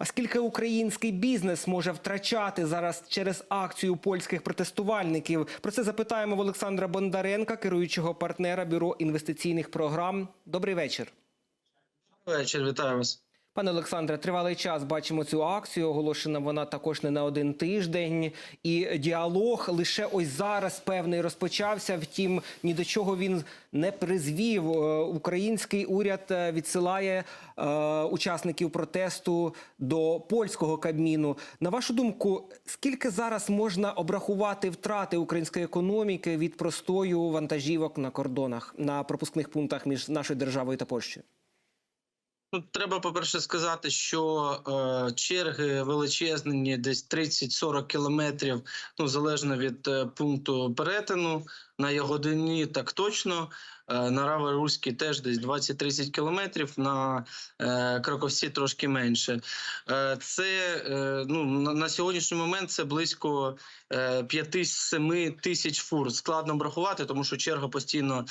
А скільки український бізнес може втрачати зараз через акцію польських протестувальників? Про це запитаємо в Олександра Бондаренка, керуючого партнера бюро інвестиційних програм. Добрий вечір. Вечір, вітаю вас. Пане Олександре, тривалий час бачимо цю акцію. Оголошена вона також не на один тиждень. І діалог лише ось зараз певний розпочався. Втім, ні до чого він не призвів. Е, Український уряд е, відсилає е, учасників протесту до польського кабміну. На вашу думку, скільки зараз можна обрахувати втрати української економіки від простою вантажівок на кордонах на пропускних пунктах між нашою державою та Польщею? Ну, треба, по-перше, сказати, що е, черги величезні, десь 30-40 кілометрів, ну залежно від е, пункту перетину. На Ягодині так точно. Е, на Раворуській теж десь 20-30 кілометрів, на е, Краковці трошки менше. Е, це ну, на, сьогоднішній момент це близько е, 5-7 тисяч фур. Складно обрахувати, тому що черга постійно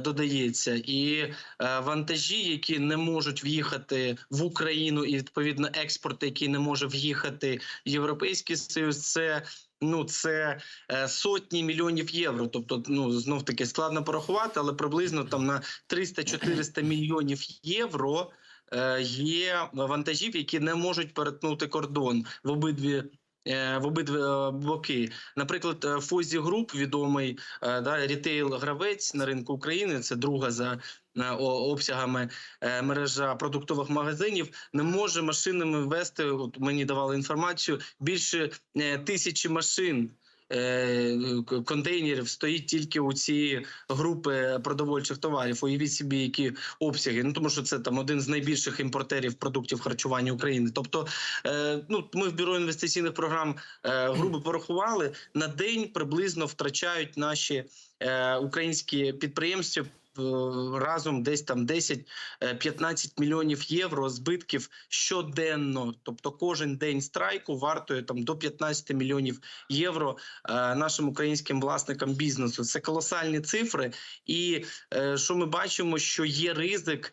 додається. І вантажі, які не можуть в'їхати в Україну, і відповідно експорт, який не може в'їхати в Європейський Союз, це. Ну, це е, сотні мільйонів євро. Тобто, ну знов таки складно порахувати, але приблизно там на 300-400 мільйонів євро е, є вантажів, які не можуть перетнути кордон в обидві. Е, В обидві е, боки, наприклад, е, Фозі Груп, відомий да, рітейл-гравець на ринку України. Це друга за обсягами мережа продуктових магазинів. Не може машинами ввести. От мені давали інформацію більше тисячі машин. Е, Контейнерів стоїть тільки у цієї групи продовольчих товарів. Уявіть собі, які обсяги. Ну тому що це там один з найбільших імпортерів продуктів харчування України. Тобто, е, ну ми в бюро інвестиційних програм е, грубо порахували на день приблизно втрачають наші українські підприємці. Е, Разом десь там 10-15 мільйонів євро збитків щоденно. Тобто кожен день страйку вартує там до 15 мільйонів євро е, нашим українським власникам бізнесу. Це колосальні цифри. І е, що ми бачимо, що є ризик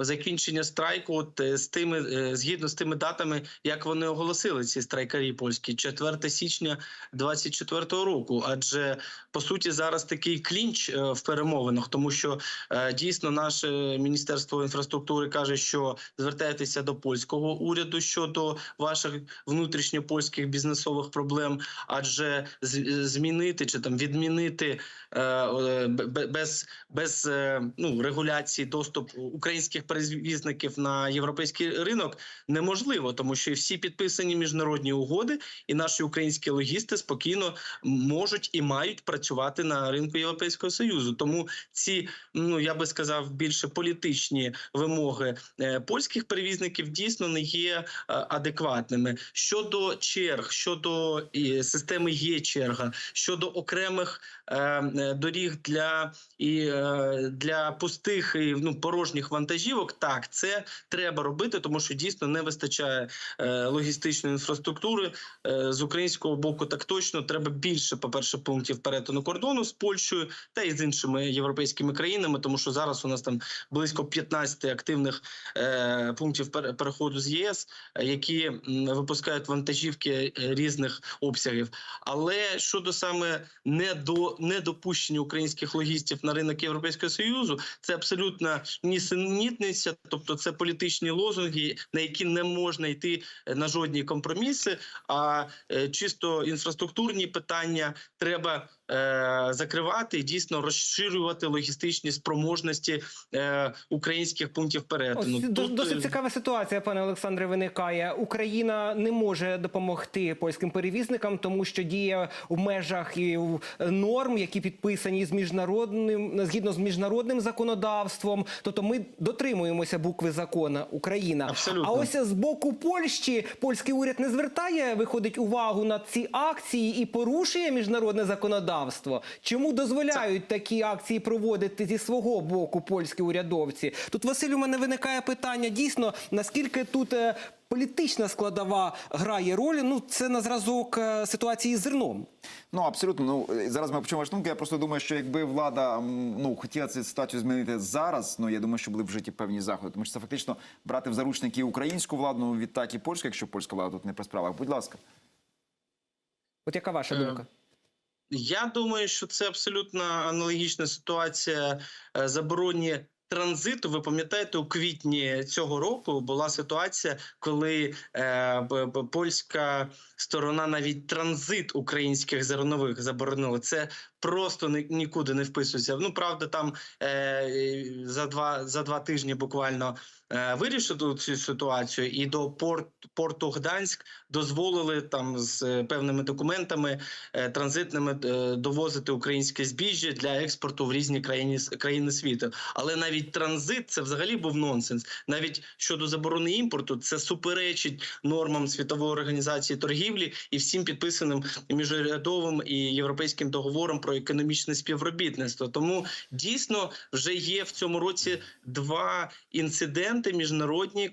закінчення страйку, от е, з тими е, згідно з тими датами, як вони оголосили ці страйкарі польські, 4 січня 24 року. Адже по суті зараз такий клінч е, в перемовинах, тому що е, дійсно наше міністерство інфраструктури каже, що звертайтеся до польського уряду щодо ваших внутрішньопольських бізнесових проблем, адже змінити чи там відмінити е, е, без, без ну, регуляції доступ українських перевізників на європейський ринок неможливо, тому що всі підписані міжнародні угоди, і наші українські логісти спокійно можуть і мають працювати на ринку Європейського союзу. Тому ці, ну я би сказав, більше політичні вимоги е, польських перевізників дійсно не є е, адекватними. Щодо черг, щодо системи є черга, щодо окремих е, доріг для і для пустих і ну порожніх вантажівок, так це треба робити, тому що дійсно не вистачає логістичної інфраструктури з українського боку. Так точно треба більше, по перше, пунктів перетину кордону з Польщею та і з іншими європейськими країнами, тому що зараз у нас там близько 15 активних е, пунктів переходу з ЄС, які випускають вантажівки е, різних обсягів. Але щодо саме недо, недопущення українських логістів на ринок Європейського союзу, це абсолютно нісенітниця, тобто це політичні лозунги, на які не можна йти е, на жодні компроміси. А е, чисто інфраструктурні питання треба е, закривати і дійсно розширювати логістичні спроможності е, українських пунктів перетину. Ось Тут, досить е, цікава ситуація, пане Олександре. Виникає. Україна не може допомогти польським перевізникам, тому що діє в межах і в норм, які підписані з міжнародним згідно з міжнародним законодавством. Тобто ми дотримуємося букви закона Україна. Абсолютно. А ось з боку Польщі польський уряд не звертає, виходить увагу на ці акції і порушує міжнародне законодавство. Чому дозволяють такі акції проводити зі свого боку польські урядовці? Тут Василь, у мене виникає питання дійсно наскільки тут. е, Політична складова грає роль. Ну це на зразок е, ситуації з зерном. Ну абсолютно. Ну зараз ми почуємо думку. Я просто думаю, що якби влада ну хотіла цю ситуацію змінити зараз, ну я думаю, що були б вжиті певні заходи. Тому що це фактично брати в заручники українську владу, ну відтак і польську, якщо польська влада тут не при справах. Будь ласка. От яка ваша Е, думка? Я думаю, що це абсолютно аналогічна ситуація е, забороні транзиту. Ви пам'ятаєте, у квітні цього року була ситуація, коли е, польська сторона навіть транзит українських зернових заборонила. Це просто ні- нікуди не вписується. Ну правда, там е, за два за два тижні буквально. е, Вирішили цю ситуацію, і до порт, порту Гданськ дозволили там з е, певними документами е, транзитними е, довозити українське збіжжя для експорту в різні країни країни світу. Але навіть транзит це взагалі був нонсенс. Навіть щодо заборони імпорту, це суперечить нормам світової організації торгівлі і всім підписаним міжурядовим і європейським договором про економічне співробітництво. Тому дійсно вже є в цьому році два інциденти міжнародні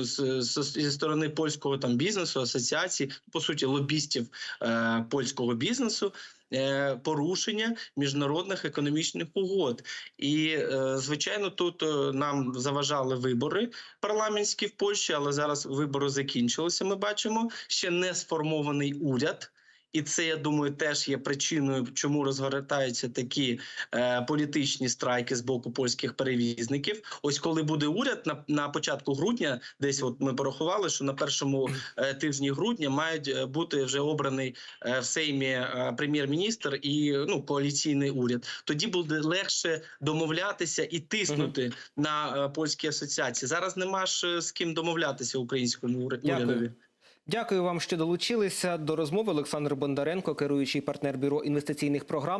з- зі сторони польського там бізнесу, асоціацій, по суті, лобістів е, польського бізнесу. е, Порушення міжнародних економічних угод, і е, звичайно, тут е, нам заважали вибори парламентські в Польщі, але зараз вибори закінчилися. Ми бачимо ще не сформований уряд. І це я думаю теж є причиною, чому розгортаються такі е, політичні страйки з боку польських перевізників. Ось коли буде уряд на, на початку грудня, десь от ми порахували, що на першому е, тижні грудня мають е, бути вже обраний е, в Сеймі е, прем'єр-міністр і ну коаліційний уряд. Тоді буде легше домовлятися і тиснути на е, польські асоціації. Зараз нема ж е, з ким домовлятися українському урядові. Дякую вам, що долучилися до розмови. Олександр Бондаренко, керуючий партнер бюро інвестиційних програм.